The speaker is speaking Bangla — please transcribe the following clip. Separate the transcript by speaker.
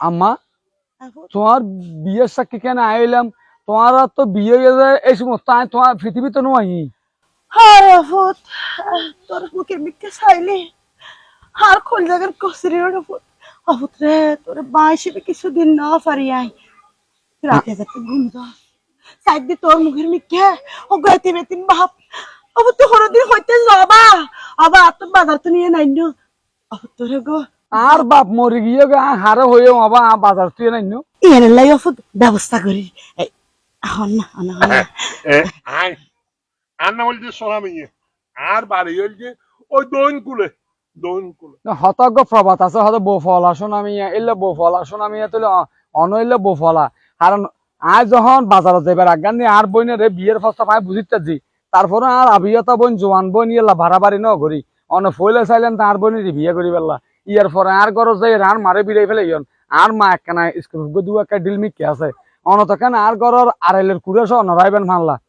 Speaker 1: আম্মা তোমার বিয়ের সাক্ষী কেন আইলাম তোমার আর তো বিয়ে এই সমস্ত আয় তোমার পৃথিবীতে নয়
Speaker 2: হার আফুত তোর মুখের মিথ্যে চাইলে। হার খোল জায়গার কসরি আফুত রে তোর বাইশে কিছুদিন না পারি আই। রাতে যাতে ঘুম সাইড দি তোর মুখের মিথ্যে ও গাইতে বেতিন বাপ। তো হরদিন হইতে যাবা। আবার তোর বাজার তো নিয়ে নাই নো। আবু তোরে গো
Speaker 1: আর বাপ মরে গিয়ে হারে হয়ে আবার বাজার তুই নাই
Speaker 2: এর লাই আফুত ব্যবস্থা করি। হন না হন
Speaker 3: আয়। আর বলছে সোনামি আর বাড়ি হইছে ওই দোন কুলে দোন কুলে।
Speaker 1: হতজ্ঞ প্রবাদ আছে হয়তো বৌফল আসুন আমি এলে বৌফল আসুন আমি তুলে অনইলে বৌফলা কারণ আজ যখন বাজারত যাইবার আজ্ঞান নিয়ে আর বইনে রে বিয়ের ফসা পাই বুঝিতে জি। তারপরে আর আবিয়তা বোন জোয়ান বোন ইয়েলা ভাড়া বাড়ি ন করি। অন ফইলে চাইলেন তার বোনের বিয়ে করি পেলা ইয়ার পরে আর গরজ যাই আর মারে বিড়াই ফেলে ইয়ন। আর মা একখানা স্কুল দু একটা ডিল মিকে আছে। অনতখান আর গরর আড়াইলের কুড়ে সহ নরাইবেন মানলা